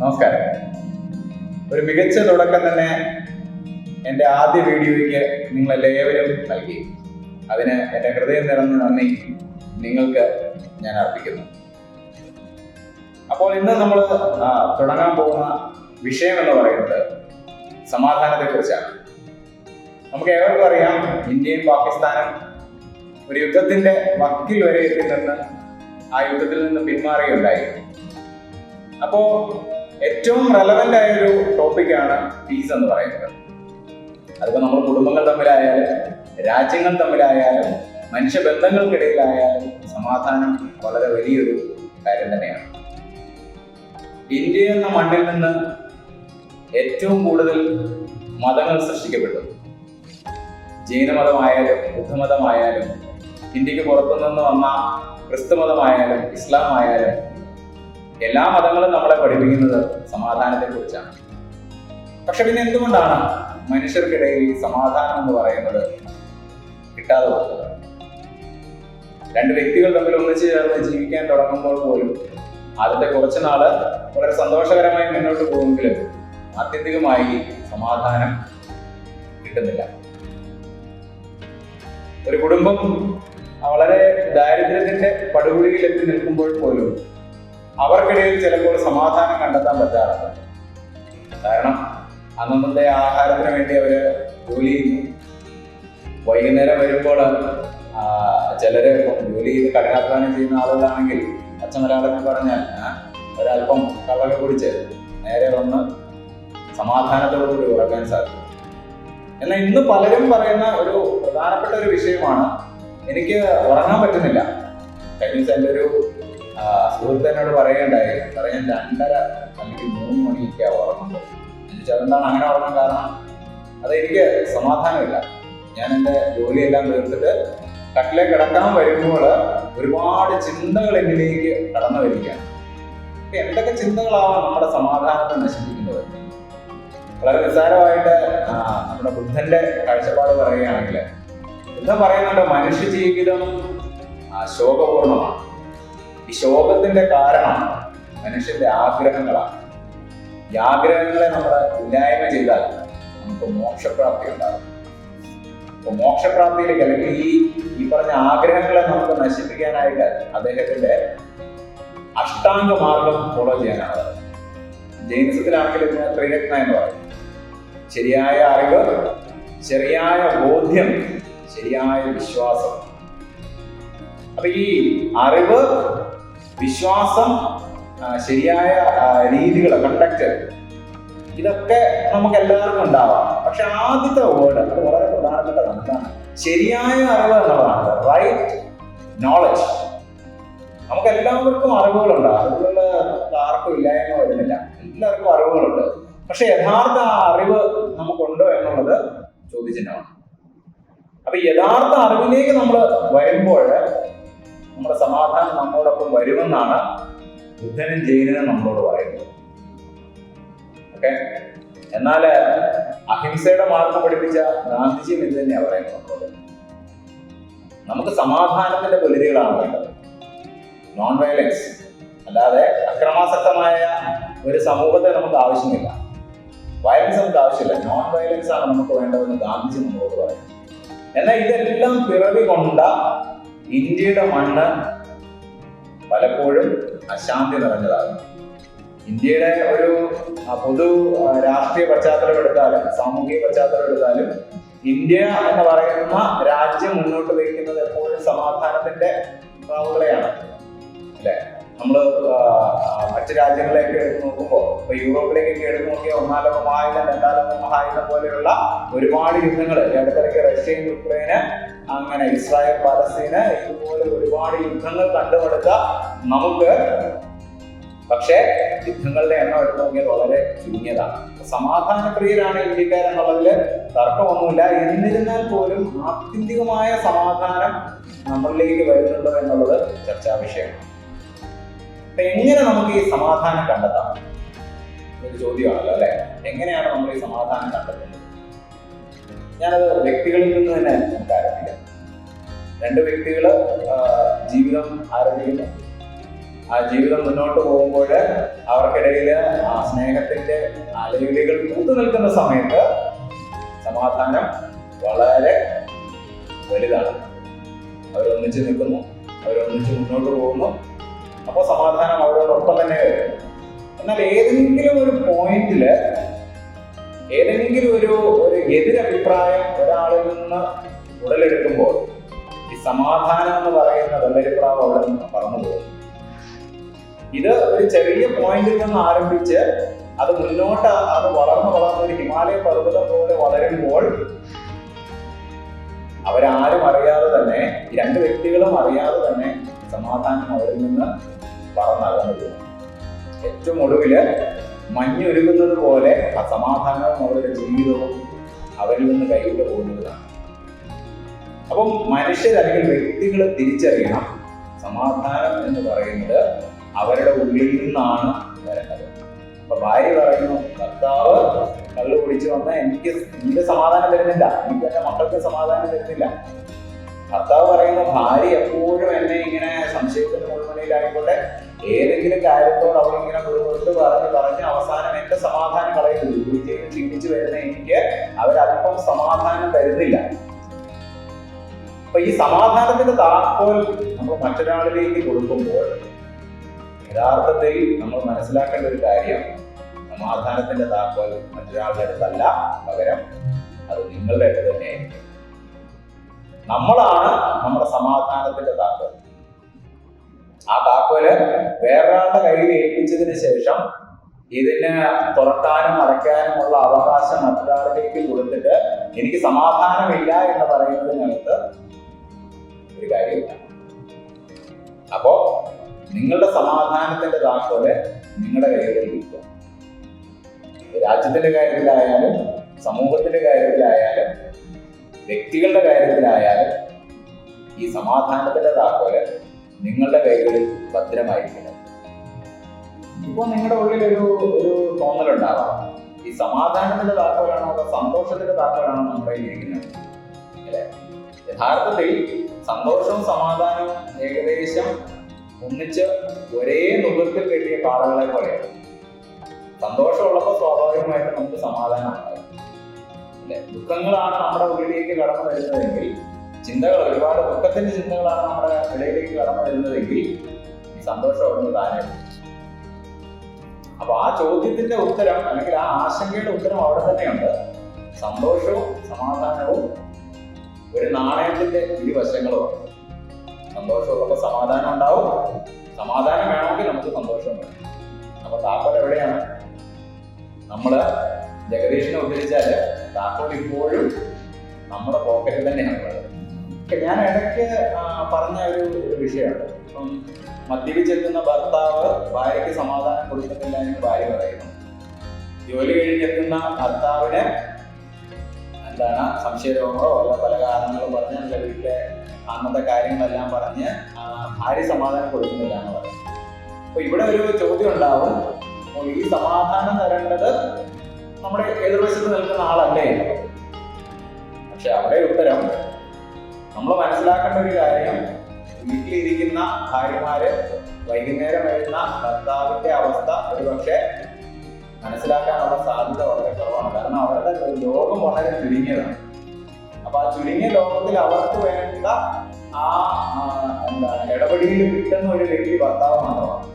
നമസ്കാരം. ഒരു മികച്ച തുടക്കം തന്നെ എന്റെ ആദ്യ വീഡിയോയ്ക്ക് നിങ്ങളെല്ലാവരും നൽകി. അതിന് എന്റെ ഹൃദയം നിറഞ്ഞ നന്ദി നിങ്ങൾക്ക് ഞാൻ അർപ്പിക്കുന്നു. അപ്പോൾ ഇന്ന് നമ്മൾ തുടങ്ങാൻ പോകുന്ന വിഷയം എന്ന് പറയുന്നത് സമാധാനത്തെക്കുറിച്ചാണ്. നമുക്ക് ഏവർക്കും അറിയാം ഇന്ത്യയും പാകിസ്ഥാനും ഒരു യുദ്ധത്തിന്റെ വക്കിൽ വരെ എത്തി നിന്ന് ആ യുദ്ധത്തിൽ നിന്ന് പിന്മാറുകയുണ്ടായി അപ്പോ ഏറ്റവും റെലവെന്റ് ആയ ഒരു ടോപ്പിക്കാണ് പീസ് എന്ന് പറയുന്നത്. അതിപ്പോ നമ്മൾ കുടുംബങ്ങൾ തമ്മിലായാലും രാജ്യങ്ങൾ തമ്മിലായാലും മനുഷ്യബന്ധങ്ങൾക്കിടയിലായാലും സമാധാനം വളരെ വലിയൊരു കാര്യം തന്നെയാണ്. ഇന്ത്യ എന്ന മണ്ണിൽ നിന്ന് ഏറ്റവും കൂടുതൽ മതങ്ങൾ സൃഷ്ടിക്കപ്പെട്ടു. ജൈനമതമായാലും ബുദ്ധമതമായാലും ഇന്ത്യയ്ക്ക് പുറത്തുനിന്ന് വന്ന ക്രിസ്തുമതമായാലും ഇസ്ലാം ആയാലും എല്ലാ മതങ്ങളും നമ്മളെ പഠിപ്പിക്കുന്നത് സമാധാനത്തെ കുറിച്ചാണ് പക്ഷെ പിന്നെ എന്തുകൊണ്ടാണ് മനുഷ്യർക്കിടയിൽ സമാധാനം എന്ന് പറയുന്നത് കിട്ടാതെ പോകുന്നത്? രണ്ട് വ്യക്തികൾ തമ്മിൽ ഒന്നിച്ച് ചേർന്ന് ജീവിക്കാൻ തുടങ്ങുമ്പോൾ പോലും ആദ്യത്തെ കുറച്ച് നാൾ വളരെ സന്തോഷകരമായി മുന്നോട്ട് പോകുമെങ്കിലും ആത്യന്തികമായി സമാധാനം കിട്ടുന്നില്ല. ഒരു കുടുംബം വളരെ ദാരിദ്ര്യത്തിന്റെ പടുകുഴിയിൽ എത്തി നിൽക്കുമ്പോൾ പോലും അവർക്കിടയിൽ ചിലപ്പോൾ സമാധാനം കണ്ടെത്താൻ പറ്റാറുണ്ട്. കാരണം അന്നത്തെ ആഹാരത്തിന് വേണ്ടി അവർ ജോലി ചെയ്യുന്നു. വൈകുന്നേരം വരുമ്പോൾ ചിലര് ജോലി ചെയ്ത് കഠിനാധ്വാനം ചെയ്യുന്ന ആളുകളാണെങ്കിൽ അച്ഛൻ ഒരാളൊക്കെ പറഞ്ഞാൽ ഒരല്പം കള്ളൊക്കെ കുടിച്ച് നേരെ വന്ന് സമാധാനത്തോടുകൂടി ഉറക്കാൻ സാധിക്കും. എന്നാൽ ഇന്ന് പലരും പറയുന്ന ഒരു പ്രധാനപ്പെട്ട ഒരു വിഷയമാണ് എനിക്ക് ഉറങ്ങാൻ പറ്റുന്നില്ല. കഴിഞ്ഞ ദിവസം എന്റെ ഒരു സുഹൃത്ത് എന്നോട് പറയുകയുണ്ടായി പറയാൻ രണ്ടര അല്ലെങ്കിൽ മൂന്ന് മണിയൊക്കെ ഓർമ്മ ചോദിച്ചാൽ അതെന്താണ് അങ്ങനെ ഓർമ്മ കാരണം? അത് എനിക്ക് സമാധാനമില്ല. ഞാൻ എന്റെ ജോലിയെല്ലാം തീർത്തിട്ട് കട്ടിലെ കിടക്കാൻ വരുമ്പോൾ ഒരുപാട് ചിന്തകൾ എന്നിലേക്ക് കടന്നു വരികയാണ്. എന്തൊക്കെ ചിന്തകളാണ് നമ്മുടെ സമാധാനത്തെ നശിപ്പിക്കുന്നത്? വളരെ നിസ്സാരമായിട്ട് നമ്മുടെ ബുദ്ധന്റെ കാഴ്ചപ്പാട് പറയുകയാണെങ്കിൽ ബുദ്ധൻ പറയുന്നുണ്ട്? മനുഷ്യ ജീവിതം ശോകപൂർണമാണ്. ഈ ശോകത്തിന്റെ കാരണം മനുഷ്യന്റെ ആഗ്രഹങ്ങളാണ്. ഈ ആഗ്രഹങ്ങളെ നമ്മൾ ഇല്ലായ്മ ചെയ്താൽ നമുക്ക് മോക്ഷപ്രാപ്തി ഉണ്ടാകും. അപ്പൊ മോക്ഷപ്രാപ്തിയിലേക്ക് അല്ലെങ്കിൽ ഈ ഈ പറഞ്ഞ ആഗ്രഹങ്ങളെ നമുക്ക് നശിപ്പിക്കാനായിട്ട് അദ്ദേഹത്തിന്റെ അഷ്ടാംഗ മാർഗം ഫോളോ ചെയ്യാനാണ്. ജൈനസത്തിലാണെങ്കിൽ ഇതിനെ ത്രിരത്ന എന്ന് പറയും. ശരിയായ അറിവ് ശരിയായ ബോധ്യം ശരിയായ വിശ്വാസം. അപ്പൊ ഈ അറിവ് വിശ്വാസം ശരിയായ രീതികൾ കണ്ടക്ട് ഇതൊക്കെ നമുക്ക് എല്ലാവർക്കും ഉണ്ടാവാം. പക്ഷെ ആദ്യത്തെ വേർഡ് അത് വളരെ പ്രധാനപ്പെട്ടതാണ് എന്താണ് ശരിയായ അറിവ് എന്നുള്ളതാണ്. റൈറ്റ് നോളജ് നമുക്ക് എല്ലാവർക്കും അറിവുകളുണ്ട് അറിവുകൾ ആർക്കും ഇല്ലായ്മ വരുന്നില്ല. എല്ലാവർക്കും അറിവുകളുണ്ട്. പക്ഷെ യഥാർത്ഥ ആ അറിവ് നമുക്കുണ്ടോ എന്നുള്ളത് ചോദ്യചിഹ്നമാണ്. അപ്പൊ യഥാർത്ഥ അറിവിലേക്ക് നമ്മൾ വരുമ്പോൾ നമ്മുടെ സമാധാനം നമ്മോടൊപ്പം വരുമെന്നാണ് ബുദ്ധനും ജൈനനും നമ്മളോട് പറയുന്നത്. ഓക്കെ എന്നാൽ അഹിംസയുടെ മാർഗം പഠിപ്പിച്ച ഗാന്ധിജിയും ഇത് തന്നെയാണ് പറയുന്നത് നമ്മളോട്. നമുക്ക് സമാധാനത്തിന്റെ പുലരികളാണ് വേണ്ടത്. നോൺ വയലൻസ് അല്ലാതെ അക്രമാസക്തമായ ഒരു സമൂഹത്തെ നമുക്ക് ആവശ്യമില്ല. വയലൻസ് നമുക്ക് ആവശ്യമില്ല. നോൺ വയലൻസ് ആണ് നമുക്ക് വേണ്ടതെന്ന് ഗാന്ധിജി നമ്മളോട് പറയും എന്നാൽ ഇതെല്ലാം പിറവി കൊണ്ട ഇന്ത്യയുടെ മണ്ണ് പലപ്പോഴും അശാന്തി നിറഞ്ഞതാണ്. ഇന്ത്യയുടെ ഒരു പൊതു രാഷ്ട്രീയ പശ്ചാത്തലം എടുത്താലും സാമൂഹിക പശ്ചാത്തലം എടുത്താലും ഇന്ത്യ എന്ന് പറയുന്ന രാജ്യം മുന്നോട്ട് വയ്ക്കുന്നത് എപ്പോഴും സമാധാനത്തിന്റെ പ്രാവുകളെയാണ്. അല്ലെ? നമ്മൾ മറ്റു രാജ്യങ്ങളിലേക്ക് എടുത്ത് നോക്കുമ്പോൾ ഇപ്പൊ യൂറോപ്പിലേക്കൊക്കെ എടുത്ത് നോക്കിയാൽ ഒന്നാം ലോക മഹായുധം രണ്ടാം ലോക മഹായുധം പോലെയുള്ള ഒരുപാട് യുദ്ധങ്ങൾ ഇടയ്ക്കിടയ്ക്ക് റഷ്യയും യുക്രൈന് അങ്ങനെ ഇസ്രായേൽ പാലസ്തീന് ഇതുപോലെ ഒരുപാട് യുദ്ധങ്ങൾ കണ്ടുപെടുത്ത നമുക്ക് പക്ഷേ യുദ്ധങ്ങളുടെ എണ്ണം എടുത്തു നോക്കിയാൽ വളരെ ചുരുങ്ങിയതാണ്. സമാധാനപ്രിയരാണ് ഇന്ത്യക്കാരെന്നുള്ളതിൽ തർക്കമൊന്നുമില്ല. എന്നിരുന്നാൽ പോലും ആത്യന്തികമായ സമാധാനം നമ്മളിലേക്ക് വരുന്നുണ്ടോ എന്നുള്ളത് ചർച്ചാ വിഷയമാണ് എങ്ങനെ നമുക്ക് ഈ സമാധാനം കണ്ടെത്താം? ഒരു ചോദ്യമാണല്ലോ അല്ലെ? എങ്ങനെയാണ് നമ്മൾ ഈ സമാധാനം കണ്ടെത്തുന്നത്? ഞാനത് വ്യക്തികളിൽ നിന്ന് തന്നെ നമുക്ക് ആരംഭിക്കാം. രണ്ട് വ്യക്തികൾ ജീവിതം ആരംഭിക്കുന്നു. ആ ജീവിതം മുന്നോട്ട് പോകുമ്പോൾ അവർക്കിടയിൽ ആ സ്നേഹത്തിന്റെ അലയുലികൾ കൂത്തു നിൽക്കുന്ന സമയത്ത് സമാധാനം വളരെ വലുതാണ്. അവരൊന്നിച്ച് നിൽക്കുന്നു അവരൊന്നിച്ച് മുന്നോട്ട് പോകുന്നു. അപ്പോൾ സമാധാനം അവരോടൊപ്പം തന്നെ വരും. എന്നാൽ ഏതെങ്കിലും ഒരു പോയിന്റിൽ ഏതെങ്കിലും ഒരു ഒരു എതിരഭിപ്രായം ഒരാളിൽ നിന്ന് ഉടലെടുക്കുമ്പോൾ ഈ സമാധാനം എന്ന് പറയുന്ന വെള്ളരിപ്രാവ് അവിടെ നിന്ന് പറന്നു പോകും. ഇത് ഒരു ചെറിയ പോയിന്റിൽ നിന്ന് ആരംഭിച്ച് അത് മുന്നോട്ട് അത് വളർന്നു വളർന്ന് ഒരു ഹിമാലയ പർവതം പോലെ വളരുമ്പോൾ അവരാരും അറിയാതെ തന്നെ രണ്ട് വ്യക്തികളും അറിയാതെ തന്നെ സമാധാനം അവരിൽ നിന്ന് പറന്നകന്നു പോകും ഏറ്റവും ഒടുവിൽ മഞ്ഞൊരുകുന്നത് പോലെ ആ സമാധാനവും അവരുടെ ജീവിതവും അവരിൽ നിന്ന് കൈവിട്ട് പോകുന്നതാണ്. അപ്പം മനുഷ്യർ അല്ലെങ്കിൽ വ്യക്തികൾ തിരിച്ചറിയണം സമാധാനം എന്ന് പറയുന്നത് അവരുടെ ഉള്ളിൽ നിന്നാണ് വരേണ്ടത് അപ്പൊ ഭാര്യ പറയുന്നു ഭർത്താവ് കള്ളു കുടിച്ചു വന്നാൽ എനിക്ക് നിന്റെ സമാധാനം തരുന്നില്ല. എനിക്ക് എന്റെ മക്കൾക്ക് സമാധാനം തരുന്നില്ല. ഭർത്താവ് പറയുന്ന ഭാര്യ എപ്പോഴും എന്നെ ഇങ്ങനെ സംശയത്തിന്റെ മുൾമുനയിലായിക്കോട്ടെ ഏതെങ്കിലും കാര്യത്തോട് ഇങ്ങനെ കൊടുത്ത് പറഞ്ഞ് പറഞ്ഞ് അവസാനം എന്റെ സമാധാനം പറയുന്നു വിജയം ചിന്തിച്ചു വരുന്ന എനിക്ക് അവരല്പം സമാധാനം തരുന്നില്ല. അപ്പൊ ഈ സമാധാനത്തിന്റെ താക്കോൽ നമ്മൾ മറ്റൊരാളിലേക്ക് കൊടുക്കുമ്പോൾ യഥാർത്ഥത്തിൽ നമ്മൾ മനസ്സിലാക്കേണ്ട ഒരു കാര്യം സമാധാനത്തിന്റെ താക്കോൽ മറ്റൊരാളുടെ അടുത്തല്ല. പകരം അത് നിങ്ങളുടെ അടുത്ത് തന്നെ നമ്മളാണ് നമ്മുടെ സമാധാനത്തിന്റെ താക്കോൽ. ആ താക്കോൽ വേറൊരാളുടെ കയ്യിൽ ഏൽപ്പിച്ചതിന് ശേഷം ഇതിനെ തുറക്കാനും അടയ്ക്കാനുമുള്ള അവകാശം മറ്റൊരാളിലേക്ക് കൊടുത്തിട്ട് എനിക്ക് സമാധാനമില്ല എന്ന് പറയുന്നതിനകത്ത് ഒരു കാര്യമില്ല അപ്പോ നിങ്ങളുടെ സമാധാനത്തിന്റെ താക്കോൽ നിങ്ങളുടെ കൈകളിൽ ഇരിക്കുക രാജ്യത്തിന്റെ കാര്യത്തിലായാലും സമൂഹത്തിന്റെ കാര്യത്തിലായാലും വ്യക്തികളുടെ കാര്യത്തിലായാലും ഈ സമാധാനത്തിന്റെ താക്കോൽ നിങ്ങളുടെ കൈകളിൽ ഭദ്രമായിരിക്കണം. ഇപ്പോൾ നിങ്ങളുടെ ഉള്ളിൽ ഒരു ഒരു തോന്നലുണ്ടാവാം. ഈ സമാധാനത്തിന്റെ താക്കോലാണോ അതോ സന്തോഷത്തിന്റെ താക്കോലാണോ നമ്മുടെ ഇരിക്കുന്നത് യഥാർത്ഥത്തിൽ സന്തോഷവും സമാധാനവും ഏകദേശം ഒന്നിച്ച് ഒരേ നുകത്തിൽ കെട്ടിയ പാടങ്ങളെ പോലെയാണ്. സന്തോഷമുള്ളപ്പോൾ സ്വാഭാവികമായിട്ടും നമുക്ക് സമാധാനം ഉണ്ടാകും അല്ലെ? ദുഃഖങ്ങളാണ് നമ്മുടെ ഉള്ളിലേക്ക് കടന്നു വരുന്നതെങ്കിൽ ചിന്തകൾ ഒരുപാട് ദുഃഖത്തിന്റെ ചിന്തകളാണ് നമ്മുടെ ഇടയിലേക്ക് കടന്നു വരുന്നതെങ്കിൽ സന്തോഷം അവിടുന്ന് താനേ. അപ്പൊ ആ ചോദ്യത്തിന്റെ ഉത്തരം അല്ലെങ്കിൽ ആ ആശങ്കയുടെ ഉത്തരം അവിടെ തന്നെയുണ്ട്. സന്തോഷവും സമാധാനവും ഒരു നാണയത്തിന്റെ ഇരുവശങ്ങളും സന്തോഷമുള്ളപ്പോൾ സമാധാനം ഉണ്ടാവും. സമാധാനം വേണമെങ്കിൽ നമുക്ക് സന്തോഷം വേണം അപ്പൊ താപ്പര എവിടെയാണ്? നമ്മൾ ജഗദീഷിനെ ഉദ്ധരിച്ചാൽ താക്കോൽ ഇപ്പോഴും നമ്മുടെ പോക്കറ്റിൽ തന്നെയാണ് ഉള്ളത്. ഞാൻ ഇടയ്ക്ക് പറഞ്ഞ ഒരു വിഷയമാണ് ഇപ്പം മദ്യപിച്ചെത്തുന്ന ഭർത്താവ് ഭാര്യയ്ക്ക് സമാധാനം കൊടുക്കുന്നില്ല എന്ന് ഭാര്യ പറയുന്നു. ജോലി കഴിഞ്ഞെത്തുന്ന ഭർത്താവിന് എന്താണ് സംശയരോഗങ്ങളോ അല്ല പല കാരണങ്ങളും പറഞ്ഞ് അല്ല വീട്ടിലെ അന്നത്തെ കാര്യങ്ങളെല്ലാം പറഞ്ഞ് ഭാര്യ സമാധാനം കൊടുക്കുന്നില്ല എന്ന് പറയും അപ്പൊ ഇവിടെ ഒരു ചോദ്യം ഉണ്ടാവും. ഈ സമാധാനം തരേണ്ടത് നമ്മുടെ എതിർവശത്ത് നിൽക്കുന്ന ആളല്ലേ. പക്ഷെ അവിടെ ഉത്തരം നമ്മൾ മനസ്സിലാക്കേണ്ട ഒരു കാര്യം വീട്ടിലിരിക്കുന്ന ഭാര്യമാര് വൈകുന്നേരം വരുന്ന ഭർത്താവിന്റെ അവസ്ഥ ഒരു പക്ഷേ മനസ്സിലാക്കാനുള്ള സാധ്യത വളരെ കുറവാണ്. കാരണം അവരുടെ ലോകം വളരെ ചുരുങ്ങിയതാണ്. അപ്പൊ ആ ചുരുങ്ങിയ ലോകത്തിൽ അവർക്ക് വേണ്ട ആ എന്താ ഇടപെടിയിൽ കിട്ടുന്ന ഒരു വ്യക്തി ഭർത്താവ് മാത്രമാണ്.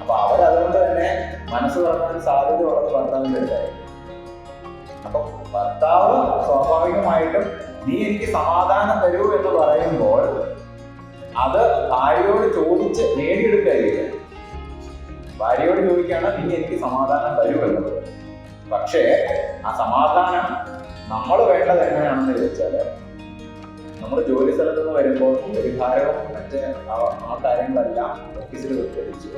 അപ്പൊ അവരതുകൊണ്ട് തന്നെ മനസ്സ് തുറക്കാൻ സാധ്യത ഉള്ളത് ഭർത്താവിന്റെ അടുത്തായിരിക്കും. അപ്പൊ ഭർത്താവ് സ്വാഭാവികമായിട്ടും നീ എനിക്ക് സമാധാനം തരൂ എന്ന് പറയുമ്പോൾ അത് ഭാര്യയോട് ചോദിച്ച് നേടിയെടുക്കുകയായിരിക്കും ഭാര്യയോട് ചോദിക്കുകയാണ് നീ എനിക്ക് സമാധാനം തരൂ എന്നുള്ളത് പക്ഷേ ആ സമാധാനം നമ്മൾ വേണ്ടത് എങ്ങനെയാണെന്ന് ചോദിച്ചാൽ നമ്മൾ ജോലി സ്ഥലത്ത് നിന്ന് വരുമ്പോൾ പരിഹാരവും മറ്റേ ആ- കാര്യങ്ങളെല്ലാം ഓഫീസിൽ വിട്ടടിച്ചു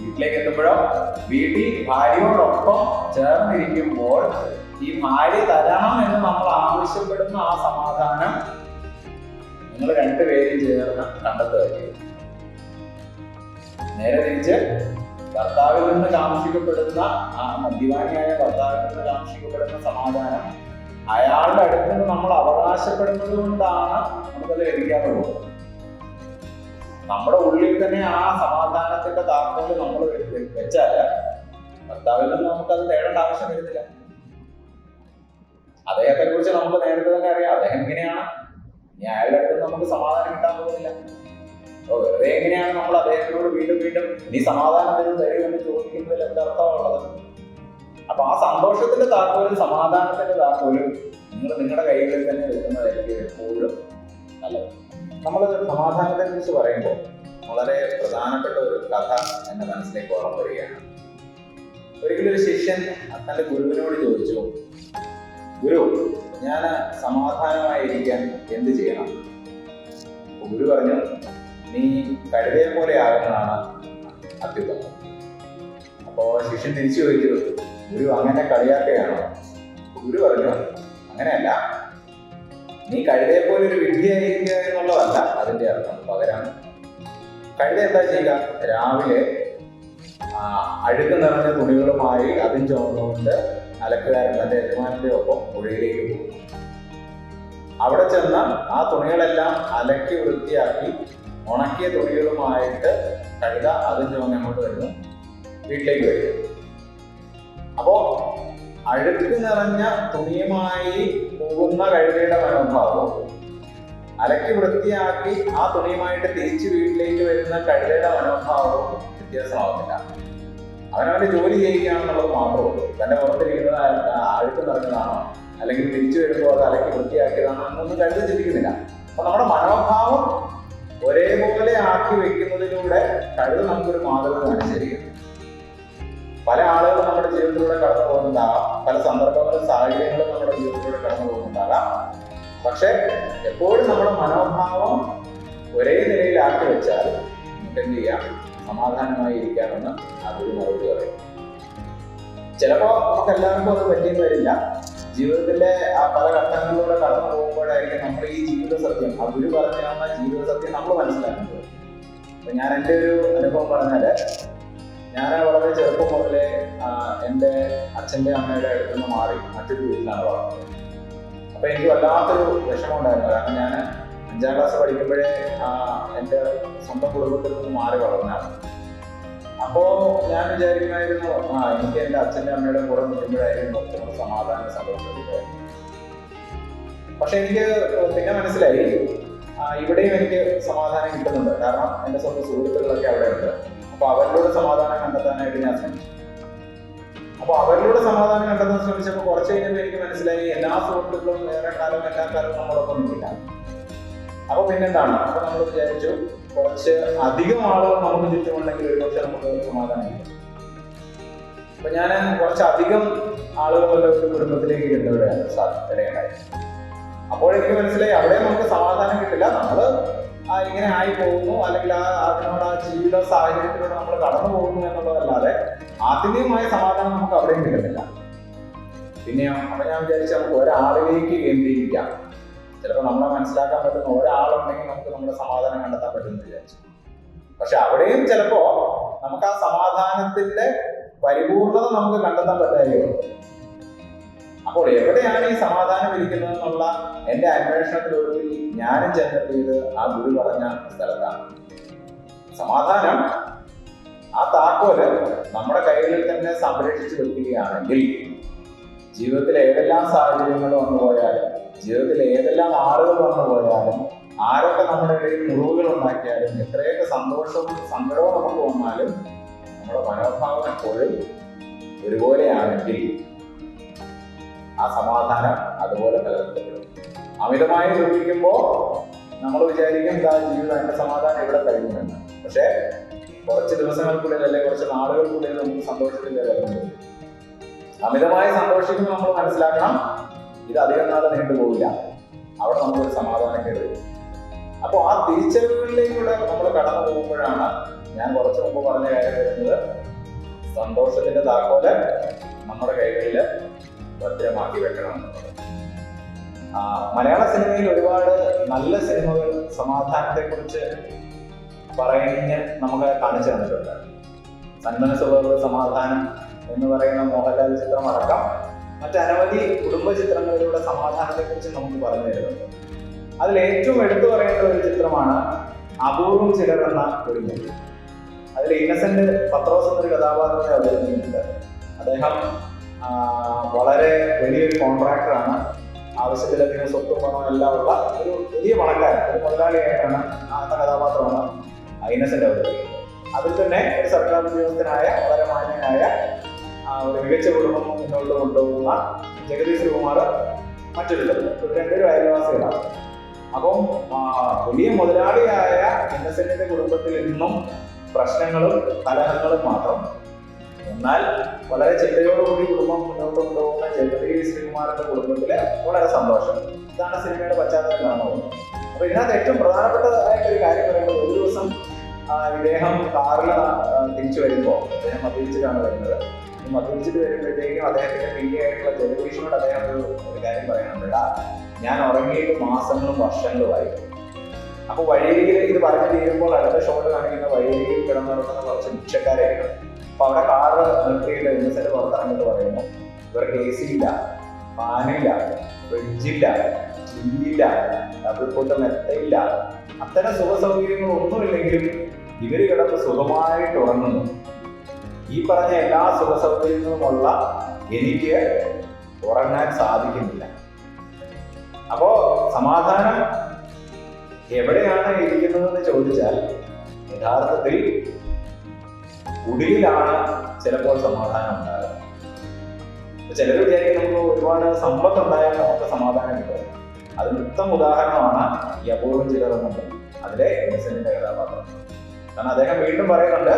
വീട്ടിലേക്ക് എത്തുമ്പോഴോ? വീട്ടിൽ ഭാര്യയോടൊപ്പം ചേർന്നിരിക്കുമ്പോൾ ഈ ഭാര്യ തരണം എന്ന് നമ്മൾ ആവശ്യപ്പെടുന്ന ആ സമാധാനം നിങ്ങൾ രണ്ടുപേരും ചേർന്ന് കണ്ടെത്തുകയും നേരെ തിരിച്ച് ഭർത്താവിൽ നിന്ന് കാക്ഷിക്കപ്പെടുന്ന ആ മദ്യപാനിയായ ഭർത്താവിൽ നിന്ന് കാക്ഷിക്കപ്പെടുന്ന സമാധാനം അയാളുടെ അടുത്ത് നിന്ന് നമ്മൾ അവകാശപ്പെടുന്നത് കൊണ്ടാണ് നമുക്കത് ലഭിക്കാറുള്ളത് നമ്മുടെ ഉള്ളിൽ തന്നെ ആ സമാധാനത്തിന്റെ താക്കോൽ നമ്മൾ വെച്ചാൽ ഭർത്താവിൽ നിന്ന് നമുക്കത് തേടേണ്ട ആവശ്യം വരുന്നില്ല. അദ്ദേഹത്തെ കുറിച്ച് നമുക്ക് നേരത്തെ തന്നെ അറിയാം. അദ്ദേഹം എങ്ങനെയാണ് ഇനി അയാളുടെ അടുത്ത് നമുക്ക് സമാധാനം കിട്ടാൻ പോകുന്നില്ല. അപ്പൊ വെറുതെ എങ്ങനെയാണ് നമ്മൾ അദ്ദേഹത്തിനോട് വീണ്ടും വീണ്ടും നീ സമാധാനം തരും തരും എന്ന് ചോദിക്കുന്നതിൽ എന്താ അർത്ഥമുള്ളത്? അപ്പൊ ആ സന്തോഷത്തിന്റെ താക്കോലും സമാധാനത്തിന്റെ താക്കോലും നിങ്ങൾ നിങ്ങളുടെ കൈകളിൽ തന്നെ വെക്കുന്നതായിരിക്കും. നമ്മൾ സമാധാനത്തെ കുറിച്ച് പറയുമ്പോൾ വളരെ പ്രധാനപ്പെട്ട ഒരു കഥ എന്റെ മനസ്സിലേക്ക് ഓർമ്മ വരികയാണ് ഒരിക്കലും ഒരു ശിഷ്യൻ തന്റെ ഗുരുവിനോട് ചോദിച്ചു ഗുരു ഞാൻ സമാധാനമായിരിക്കാൻ എന്ത് ചെയ്യണം? ഗുരു പറഞ്ഞു നീ കഴുതയെ പോലെ ആകുന്നതാണ് അത്യുത്തമം. അപ്പോ ശിഷ്യൻ തിരിച്ചു ചോദിച്ചു ഗുരു അങ്ങനെ കളിയാക്കുകയാണോ? ഗുരു പറഞ്ഞു അങ്ങനെയല്ല. നീ കഴുതയെ പോലെ ഒരു വിധിയായിരിക്കുക എന്നുള്ളതല്ല അതിന്റെ അർത്ഥം. പകരം കഴുത എന്താ ചെയ്യുക? രാവിലെ അഴുക്ക് നിറഞ്ഞ തുണികളുമായി അതും ചോർന്നുകൊണ്ട് അലക്കുകാരൻ തന്റെ യജമാനന്റെ ഒപ്പം പുഴയിലേക്ക് പോകും അവിടെ ചെന്ന് ആ തുണികളെല്ലാം അലക്കി വൃത്തിയാക്കി ഉണക്കിയ തുണികളുമായിട്ട് കഴുത അതും ചോർന്ന് അങ്ങോട്ട് വരുന്നു. വീട്ടിലേക്ക് വരും അപ്പോ അഴുക്ക് നിറഞ്ഞ തുണിയുമായി പോകുന്ന കഴുകയുടെ മനോഭാവം അലക്കി വൃത്തിയാക്കി ആ തുണിയുമായിട്ട് തിരിച്ചു വീട്ടിലേക്ക് വരുന്ന കഴുതയുടെ മനോഭാവവും വ്യത്യാസമാവുന്നില്ല. അവനവന്റെ ജോലി ചെയ്യുകയാണെന്നുള്ളത് മാത്രമേ ഉള്ളൂ. തന്റെ പുറത്തിരിക്കുന്നത് അ- ആ അഴുക്ക് നിറഞ്ഞതാണോ? അല്ലെങ്കിൽ തിരിച്ചു വരുമ്പോൾ അത് അലക്കി വൃത്തിയാക്കിയതാണോ എന്നൊന്നും കഴുത ചിന്തിക്കുന്നില്ല. അപ്പൊ നമ്മുടെ മനോഭാവം ഒരേപോലെ ആക്കി വെക്കുന്നതിലൂടെ കഴുത നമുക്കൊരു മാതൃക കാണിച്ചിരിക്കുന്നു പല ആളുകളും നമ്മുടെ ജീവിതത്തിലൂടെ കടന്നു പോകുന്നുണ്ടാകാം. പല സന്ദർഭങ്ങളും സാഹചര്യങ്ങളും നമ്മുടെ ജീവിതത്തിലൂടെ കടന്നു പോകുന്നുണ്ടാകാം. പക്ഷെ എപ്പോഴും നമ്മുടെ മനോഭാവം ഒരേ നിലയിലാക്കി വെച്ചാൽ നമുക്ക് എന്ത് ചെയ്യാം? സമാധാനമായി ഇരിക്കാമെന്ന് അതൊരു മറുപടി പറയും. ചിലപ്പോ നമുക്ക് എല്ലാവർക്കും അത് പറ്റിയെന്ന് വരില്ല. ജീവിതത്തിലെ ആ പല ഘട്ടങ്ങളിലൂടെ കടന്നു പോകുമ്പോഴായിരിക്കും നമ്മൾ ഈ ജീവിത സത്യം ഗുരു പറഞ്ഞു തന്ന ജീവിത സത്യം നമ്മൾ മനസ്സിലാക്കുന്നത്. അപ്പൊ ഞാൻ എന്റെ ഒരു അനുഭവം പറഞ്ഞാൽ ഞാൻ വളരെ ചെറുപ്പം മുതലേ എന്റെ അച്ഛന്റെ അമ്മയുടെ അടുത്ത് നിന്ന് മാറി മറ്റൊരു വീട്ടിലാണ് വളർന്നത്. അപ്പൊ എനിക്ക് വല്ലാത്തൊരു വിഷമം ഉണ്ടായിരുന്നു കാരണം ഞാൻ അഞ്ചാം ക്ലാസ് പഠിക്കുമ്പോഴേ എന്റെ സ്വന്തം കുടുംബത്തിൽ നിന്ന് മാറി വളർന്നതാണ്. അപ്പോ ഞാൻ വിചാരിക്കുമായിരുന്നു ആ എനിക്ക് എന്റെ അച്ഛന്റെ അമ്മയുടെ കൂടെ നിൽക്കുമ്പോഴായിരുന്നു കുറച്ചും സമാധാന സന്തോഷിക്കുന്നത് പക്ഷെ എനിക്ക് പിന്നെ മനസ്സിലായി ഇവിടെയും എനിക്ക് സമാധാനം കിട്ടുന്നുണ്ട്. കാരണം എന്റെ സ്വന്തം സുഹൃത്തുക്കളൊക്കെ അവിടെ ഉണ്ട് അപ്പൊ അവരിലൂടെ സമാധാനം കണ്ടെത്താനായിട്ട് ഞാൻ ശ്രമിച്ചു. അപ്പൊ അവരിലൂടെ സമാധാനം കണ്ടെത്താൻ ശ്രമിച്ചപ്പോൾ കുറച്ച് കഴിഞ്ഞപ്പോൾ എനിക്ക് മനസ്സിലായി എല്ലാ സുഹൃത്തുക്കളും ഏറെ കാലം എല്ലാ കാലവും നമ്മളൊപ്പം നിൽക്കില്ല അപ്പൊ പിന്നെന്താണ്? അപ്പൊ നമ്മൾ വിചാരിച്ചു കുറച്ച് അധികം ആളുകൾ നമുക്ക് ചുറ്റുമുണ്ടെങ്കിൽ ഒരുപക്ഷെ നമുക്ക് സമാധാനം കിട്ടും. അപ്പൊ ഞാൻ കുറച്ചധികം ആളുകളുടെ ഒരു കുടുംബത്തിലേക്ക് ഇരുന്നവിടെയാണ് ഇടയുണ്ടായി അപ്പോൾ എനിക്ക് മനസ്സിലായി. അവിടെ നമുക്ക് സമാധാനം കിട്ടില്ല. നമ്മൾ ഇങ്ങനെ ആയി പോകുന്നു അല്ലെങ്കിൽ ആ അതിനോട് ആ ജീവിത സാഹചര്യത്തിലൂടെ നമ്മൾ കടന്നു പോകുന്നു എന്നുള്ളതല്ലാതെ ആത്മീയമായ സമാധാനം നമുക്ക് അവിടെയും കിട്ടുന്നില്ല. പിന്നെ അവിടെ ഞാൻ വിചാരിച്ച നമുക്ക് ഒരാളിലേക്ക് കേന്ദ്രീകരിക്കാം. ചിലപ്പോൾ നമ്മളെ മനസ്സിലാക്കാൻ പറ്റുന്ന ഒരാളുണ്ടെങ്കിൽ നമുക്ക് നമ്മുടെ സമാധാനം കണ്ടെത്താൻ പറ്റുമെന്ന് വിചാരിച്ചു. പക്ഷെ അവിടെയും ചിലപ്പോ നമുക്ക് ആ സമാധാനത്തിന്റെ പരിപൂർണത നമുക്ക് കണ്ടെത്താൻ പറ്റാതെയോ അപ്പോൾ എവിടെയാണ് ഈ സമാധാനം ഇരിക്കുന്നത് എന്നുള്ള എന്റെ അന്വേഷണത്തിലൊടുവിൽ ഞാനും ചെന്നെത്തിയത് ആ ഗുരു പറഞ്ഞ സ്ഥലത്താണ്. സമാധാനം ആ താക്കോൽ നമ്മുടെ കൈകളിൽ തന്നെ സംരക്ഷിച്ചു വെക്കുകയാണെങ്കിൽ ജീവിതത്തിലെ ഏതെല്ലാം സാഹചര്യങ്ങൾ വന്നു പോയാലും ജീവിതത്തിലെ ഏതെല്ലാം ആളുകൾ വന്നു പോയാലും ആരൊക്കെ നമ്മുടെ ഇടയിൽ മുറിവുകൾ ഉണ്ടാക്കിയാലും എത്രയൊക്കെ സന്തോഷവും സങ്കടവും നമുക്ക് വന്നാലും നമ്മുടെ മനോഭാവം എപ്പോഴും ഒരുപോലെയാണെങ്കിൽ ആ സമാധാനം അതുപോലെ നിലനിർത്തപ്പെടും അമിതമായി ദുഃഖിക്കുമ്പോൾ നമ്മൾ വിചാരിക്കും ഇതാ ജീവിതം എന്റെ സമാധാനം ഇവിടെ കഴിയുമെന്ന് പക്ഷേ കുറച്ച് ദിവസങ്ങൾക്കുള്ളിൽ അല്ലെങ്കിൽ കുറച്ച് നാളുകൾക്കുള്ളിൽ നമുക്ക് സന്തോഷത്തിന്റെ വരുന്നത് അമിതമായി സന്തോഷിക്കുമ്പോൾ നമ്മൾ മനസ്സിലാക്കണം ഇത് അധികം നാൾ നീണ്ടുപോകില്ല അവിടെ നമുക്കൊരു സമാധാനം കയറി അപ്പോൾ ആ തിരിച്ചറിവുകളിലേക്കൂടെ നമ്മൾ കടന്നു പോകുമ്പോഴാണ് ഞാൻ കുറച്ച് മുമ്പ് പറഞ്ഞ കാര്യം വരുന്നത്. സന്തോഷത്തിന്റെ താക്കോൽ നമ്മുടെ കൈകളിൽ ഭദ്രമാക്കി വെക്കണം എന്നുള്ളത്. മലയാള സിനിമയിൽ ഒരുപാട് നല്ല സിനിമകൾ സമാധാനത്തെ കുറിച്ച് പറഞ്ഞ് നമുക്ക് കാണിച്ചു തന്നിട്ടുണ്ട്. സന്മനസ്സുള്ള സമാധാനം എന്ന് പറയുന്ന മോഹൻലാൽ ചിത്രം അടക്കം മറ്റനവധി കുടുംബ ചിത്രങ്ങളിലൂടെ സമാധാനത്തെ കുറിച്ച് നമുക്ക് പറഞ്ഞു അതിൽ ഏറ്റവും എടുത്തു പറയേണ്ട ഒരു ചിത്രമാണ് അപൂർവം ചിലർ എന്ന ഒരു മൂവി അതിൽ ഇന്നസെന്റ് പത്രോസ് എന്നൊരു കഥാപാത്രത്തെ അവതരിപ്പിക്കുന്നുണ്ട്. അദ്ദേഹം വളരെ വലിയൊരു കോൺട്രാക്ടറാണ് ആവശ്യത്തിലധികം സ്വത്തും പണവും എല്ലാം ഉള്ള ഒരു വലിയ പണക്കാരൻ ഒരു മുതലാളിയായിട്ടാണ് ആ കഥാപാത്രമാണ് ഐനസിന്റെ അവതരിപ്പിക്കുന്നത്. അതിൽ തന്നെ ഒരു സർക്കാർ ഉദ്യോഗസ്ഥനായ വളരെ മാന്യനായ ഒരു മികച്ച കുടുംബം മുന്നോട്ട് കൊണ്ടുപോകുന്ന ജഗദീഷ് കുമാർ മറ്റൊരു രണ്ടൊരു അയൽവാസികളാണ്. അപ്പം വലിയ മുതലാളിയായ ഇന്നസെന്റിന്റെ കുടുംബത്തിൽ നിന്നും പ്രശ്നങ്ങളും കലഹങ്ങളും മാത്രം എന്നാൽ വളരെ ചിന്തയോടുകൂടി കുടുംബം മുന്നോട്ട് കൊണ്ടുപോകുന്ന ജഗതി ശ്രീകുമാറിന്റെ കുടുംബത്തിലെ വളരെ സന്തോഷം. ഇതാണ് സിനിമയുടെ പശ്ചാത്തലം കാണുന്നത് അപ്പൊ ഇതിനകത്ത് ഏറ്റവും പ്രധാനപ്പെട്ടതായിട്ട് ഒരു കാര്യം പറയുന്നത് ഒരു ദിവസം ഇദ്ദേഹം കാറിൽ തിരിച്ചു വരുമ്പോൾ അദ്ദേഹം മദ്യപിച്ചിട്ടാണ് വരുന്നത്. മദ്യപിച്ചിട്ട് വരുമ്പോഴത്തേക്കും അദ്ദേഹത്തിന്റെ പിന്നെയായിട്ടുള്ള ജഗദീഷിനോട് അദ്ദേഹം ഒരു കാര്യം പറയുന്നുണ്ട്. ഞാൻ ഉറങ്ങിയിട്ട് മാസങ്ങളും വർഷങ്ങളുമായി. അപ്പൊ വഴിയരികിൽ ഇത് പറഞ്ഞു തീരുമ്പോൾ അടുത്ത ഷോട്ട് കാണിക്കുന്ന വഴിയരികിൽ കിടന്നുറങ്ങുന്ന കുറച്ച് ഭിക്ഷക്കാരെയാണ് അപ്പൊ അവിടെ കാറ് നിർത്തിയിട്ട് ഇന്നസെന്റ് പുറത്തിറങ്ങിയിട്ട് പറയുന്നു. ഇവർക്ക് എ സി ഇല്ല ഫാനില്ല ഫ്രിഡ്ജില്ല ടിവിയില്ല ഡബിൾ കോട്ട് മെത്തയില്ല അത്തരം സുഖ സൗകര്യങ്ങൾ ഒന്നുമില്ലെങ്കിലും ഇവർ കിടന്ന് സുഖമായിട്ട് ഉറങ്ങുന്നു. ഈ പറഞ്ഞ എല്ലാ സുഖ സൗകര്യങ്ങളുമുള്ള എനിക്ക് ഉറങ്ങാൻ സാധിക്കുന്നില്ല. അപ്പോ സമാധാനം എവിടെയാണ് ഇരിക്കുന്നതെന്ന് ചോദിച്ചാൽ യഥാർത്ഥത്തിൽ ഉടലിലാണ് ചിലപ്പോൾ സമാധാനം ഉണ്ടാകുന്നത്. ചിലർ വിചാരിക്കും നമുക്ക് ഒരുപാട് സമ്പത്ത് ഉണ്ടായാൽ നമുക്ക് സമാധാനം കിട്ടും. അതിന് ഉത്തമ ഉദാഹരണമാണ് ഈ അപൂർവം ചിലർ എന്നുള്ളത് അതിലെ ഇന്നസെന്റിന്റെ കഥാപാത്രം. കാരണം അദ്ദേഹം വീണ്ടും പറയുന്നുണ്ട്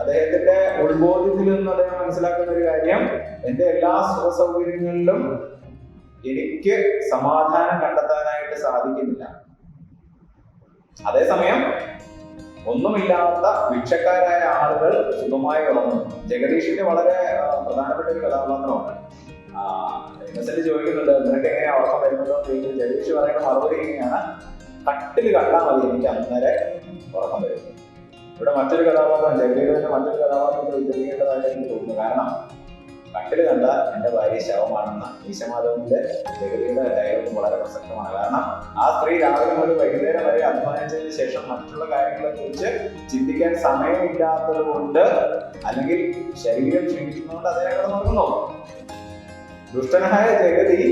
അദ്ദേഹത്തിന്റെ ഉത്ബോധ്യത്തിൽ നിന്ന് അദ്ദേഹം മനസ്സിലാക്കുന്ന ഒരു കാര്യം എന്റെ എല്ലാ സുഖ സൗകര്യങ്ങളിലും എനിക്ക് സമാധാനം കണ്ടെത്താനായിട്ട് സാധിക്കുന്നില്ല. അതേസമയം ഒന്നുമില്ലാത്ത ഭിക്ഷക്കാരായ ആളുകൾ സുഖമായി ഉറങ്ങുന്നു. ജഗദീഷിന്റെ വളരെ പ്രധാനപ്പെട്ട ഒരു കഥാപാത്രമാണ്. ഇന്നസെന്റ് ചോദിക്കുന്നുണ്ട് നിനക്ക് എങ്ങനെയാ ഉറക്കം വരുന്നതോ? ചോദിക്കുന്നത് ജഗദീഷ് പറയുന്ന മറുപടി എങ്ങനെയാണ് കട്ടിൽ കണ്ടാൽ മതി എനിക്ക് അന്നേരെ ഉറക്കം വരുന്നു ഇവിടെ മറ്റൊരു കഥാപാത്രം ജഗദീഷിന്റെ മറ്റൊരു കഥാപാത്രം ഉദ്ധരിക്കേണ്ടതായിട്ട് എനിക്ക് തോന്നുന്നു. കാരണം കട്ടിൽ കണ്ട എന്റെ ഭാര്യ ശവമാണെന്ന ഈശമാധവന്റെ ജഗതിയുടെ ഡയലോഗ് വളരെ പ്രസക്തമാണ്. കാരണം ആ സ്ത്രീ രാവിലെ മുതൽ വൈകുന്നേരം വരെ അധ്വാനിച്ചതിന് ശേഷം മറ്റുള്ള കാര്യങ്ങളെ കുറിച്ച് ചിന്തിക്കാൻ സമയമില്ലാത്തത് കൊണ്ട് അല്ലെങ്കിൽ ശരീരം ക്ഷീണിക്കുന്നതുകൊണ്ട് അദ്ദേഹം നോക്കുന്നു. ദുഷ്ടനായ ജഗതി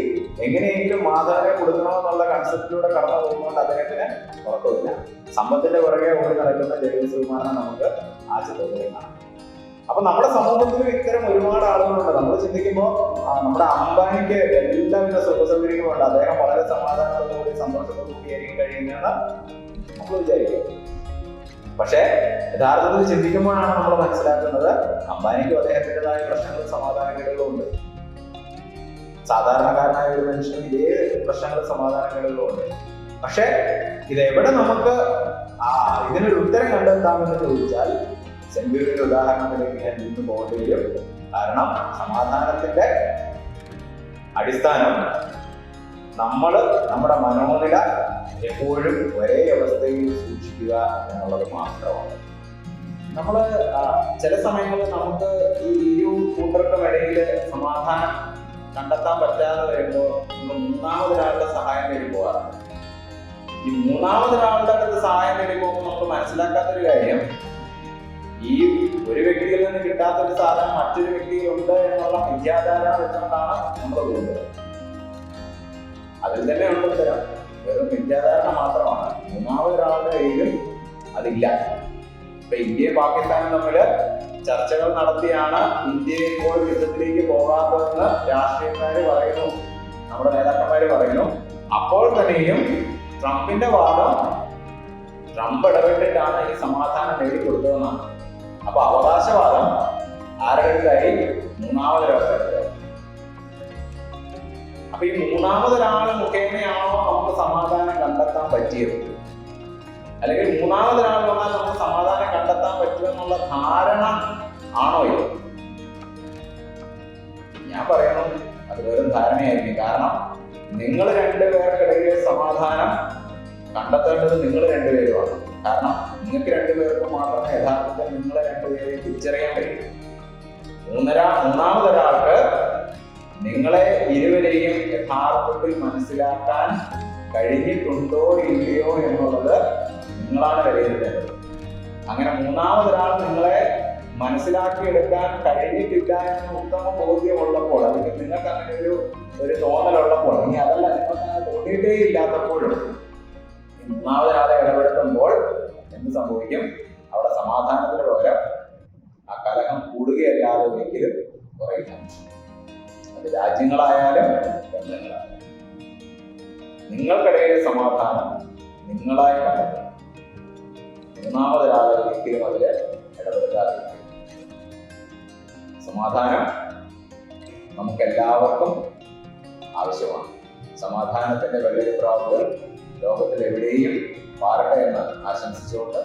എങ്ങനെയെങ്കിലും മാതാവിനെ കൊടുക്കണമെന്നുള്ള കൺസെപ്റ്റിലൂടെ കടന്നു പോകുന്നതുകൊണ്ട് അദ്ദേഹത്തിന് ഉറക്കമില്ല. സമ്പത്തിന്റെ പുറകെ ഓടി നടക്കുന്ന ജഗതി സുകുമാരനെ നമുക്ക് ആ ചിത്രത്തിൽ കാണാം. അപ്പൊ നമ്മുടെ സമൂഹത്തിലും ഇത്തരം ഒരുപാട് ആളുകളുണ്ട്. നമ്മൾ ചിന്തിക്കുമ്പോൾ നമ്മുടെ അംബാനിക്ക് എല്ലാവിധ സുഖ സൗകര്യങ്ങളുണ്ട് അദ്ദേഹം വളരെ സമാധാനത്തോടുകൂടി സന്തോഷത്തോടുകൂടിയായിരിക്കും കഴിയുന്നതെന്ന് നമ്മൾ വിചാരിക്കും പക്ഷേ യഥാർത്ഥത്തിൽ ചിന്തിക്കുമ്പോഴാണ് നമ്മൾ മനസ്സിലാക്കുന്നത് അംബാനിക്കും അദ്ദേഹത്തിന്റെതായ പ്രശ്നങ്ങളും സമാധാനങ്ങളും ഉണ്ട്. സാധാരണക്കാരനായ ഒരു മനുഷ്യന് ഇതേ പ്രശ്നങ്ങളും സമാധാനങ്ങളും ഉണ്ട്. പക്ഷേ ഇതെവിടെ നമുക്ക് ആ ഇതിനൊരു ഉത്തരം കണ്ടെത്താമെന്ന് ചോദിച്ചാൽ സെഞ്ചുറിയുടെ ഉദാഹരണത്തിലേക്ക് ഞാൻ വീണ്ടും പോകേണ്ടി വരും കാരണം സമാധാനത്തിന്റെ അടിസ്ഥാനം നമ്മൾ നമ്മുടെ മനോനില എപ്പോഴും ഒരേ അവസ്ഥയിൽ സൂക്ഷിക്കുക എന്നുള്ളത് മാത്രമാണ്. നമ്മൾ ചില സമയങ്ങളിൽ നമുക്ക് ഈ ഇരു കൂട്ടർക്കും ഇടയിൽ സമാധാനം കണ്ടെത്താൻ പറ്റാതെ വരുമ്പോൾ നമ്മൾ മൂന്നാമതൊരാളുടെ സഹായം വരുമ്പോൾ ഈ മൂന്നാമതൊരാളുടെ അടുത്ത് സഹായം വരുമ്പോൾ നമ്മൾ മനസ്സിലാക്കാത്തൊരു കാര്യം ഈ ഒരു വ്യക്തിയിൽ നിന്ന് കിട്ടാത്ത ഒരു സാധനം മറ്റൊരു വ്യക്തിയിൽ ഉണ്ട് എന്നുള്ള മിഥ്യാധാരണ വെച്ചുകൊണ്ടാണ് നമ്മൾ പോകുന്നത്. അതിൽ തന്നെ ഉണ്ട് ഉത്തരം. വെറും മിഥ്യാധാരണ മാത്രമാണ്. മൂന്നാമതൊരാളുടെ കയ്യിലും അതില്ല. ഇപ്പൊ ഇന്ത്യയും പാകിസ്ഥാനും തമ്മിൽ ചർച്ചകൾ നടത്തിയാണ് ഇന്ത്യ ഇപ്പോൾ യുദ്ധത്തിലേക്ക് പോകാത്തതെന്ന് രാഷ്ട്രീയക്കാര് പറയുന്നു. നമ്മുടെ നേതാക്കന്മാര് പറയുന്നു. അപ്പോൾ തന്നെയും ട്രംപിന്റെ വാദം ട്രംപ് ഇടപെട്ടിട്ടാണ് ഈ സമാധാനം നേടിക്കൊടുത്തതെന്നാണ്. അപ്പൊ അവകാശവാദം ആരുടെ അടുത്തായി മൂന്നാമതൊരാളുടെ അപ്പൊ ഈ മൂന്നാമതൊരാൾ മുഖേനയാണോ നമുക്ക് സമാധാനം കണ്ടെത്താൻ പറ്റിയത്? അല്ലെങ്കിൽ മൂന്നാമതൊരാൾ വന്നാൽ നമുക്ക് സമാധാനം കണ്ടെത്താൻ പറ്റുമെന്നുള്ള ധാരണ ആണോ ഇത്? ഞാൻ പറയുന്നു അത് വെറും ധാരണയായിരിക്കും. കാരണം നിങ്ങൾ രണ്ടുപേർക്കിടയിൽ സമാധാനം കണ്ടെത്തേണ്ടത് നിങ്ങൾ രണ്ടുപേരുമാണ്. കാരണം നിങ്ങൾക്ക് രണ്ടുപേർക്ക് മാത്രമേ യഥാർത്ഥത്തിൽ നിങ്ങളെ രണ്ടുപേരെയും തിരിച്ചറിയാൻ കഴിയൂ മൂന്നര മൂന്നാമതൊരാൾക്ക് നിങ്ങളെ ഇരുവരെയും യഥാർത്ഥത്തിൽ മനസ്സിലാക്കാൻ കഴിഞ്ഞിട്ടുണ്ടോ ഇല്ലയോ എന്നുള്ളത് നിങ്ങളാണ് വിലയിരുത്തേണ്ടത്. അങ്ങനെ മൂന്നാമതൊരാൾ നിങ്ങളെ മനസ്സിലാക്കിയെടുക്കാൻ കഴിഞ്ഞിട്ടില്ല എന്ന ഉത്തമ ബോധ്യമുള്ളപ്പോൾ അല്ലെങ്കിൽ നിങ്ങൾക്ക് അങ്ങനെ ഒരു ഒരു തോന്നലുള്ളപ്പോൾ അല്ലെങ്കിൽ അതല്ല നിങ്ങൾക്ക് അങ്ങനെ തോന്നിയിട്ടേ ഇല്ലാത്തപ്പോഴും മൂന്നാമതൊരാളെ ഇടപെടുത്തുമ്പോൾ എന്ത് സംഭവിക്കും? അവിടെ സമാധാനത്തിന് പകരം ആ കലഹം കൂടുകയല്ലാതെ ഒരിക്കലും കുറയില്ല. അത് രാജ്യങ്ങളായാലും ബന്ധങ്ങളായാലും. നിങ്ങൾക്കിടയിലെ സമാധാനം നിങ്ങളായി കണ്ടെത്തണം മൂന്നാമതൊരാളെ ഒരിക്കലും അതിൽ ഇടപെടുത്താതിരിക്കും സമാധാനം നമുക്കെല്ലാവർക്കും ആവശ്യമാണ്. സമാധാനത്തിന്റെ വെള്ളരിപ്രാവുകൾ ലോകത്തിൽ എവിടെയും പാറട്ടെ എന്ന് ആശംസിച്ചുകൊണ്ട്